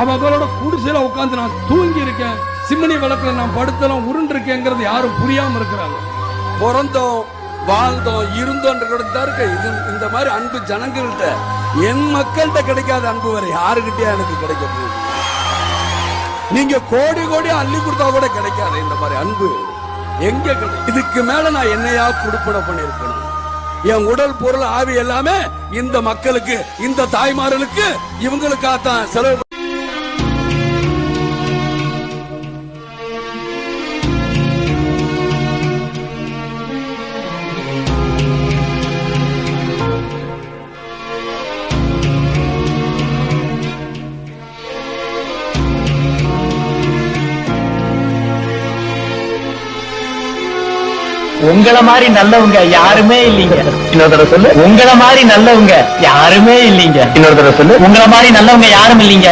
அவங்களோட குடிசையில உட்கார்ந்து நான் தூங்கி இருக்கேன் சிம்மனி விளக்குல நான் படுத்தலாம் உருண்டிருக்கேங்கிறது யாரும் புரியாம இருக்கிறாங்க. பிறந்தோம் வாழ்ந்தோம் இருந்தோன்ற தான் இருக்கு இது இந்த மாதிரி அன்பு ஜனங்கள்கிட்ட என் மக்கள்கிட்ட கிடைக்காத அன்பு வேற யாருக்கிட்டே எனக்கு கிடைக்க போகுது. நீங்க கோடி கோடி அள்ளி கொடுத்தா கூட கிடைக்காது இந்த மாதிரி அன்பு. எங்க இதுக்கு மேல நான் என்னையா குடுப்பட பண்ணிருக்கணும் என் உடல் பொருள் ஆவி எல்லாமே இந்த மக்களுக்கு இந்த தாய்மார்களுக்கு இவங்களுக்காகத்தான் செலவு உங்கள மாதிரி நல்லவங்க யாருமே இல்லீங்க. இன்னொரு தடவை சொல்லு. உங்கள மாதிரி நல்லவங்க யாருமே இல்லீங்க. இன்னொரு தடவை சொல்லு. உங்கள மாதிரி நல்லவங்க யாரும் இல்லீங்க.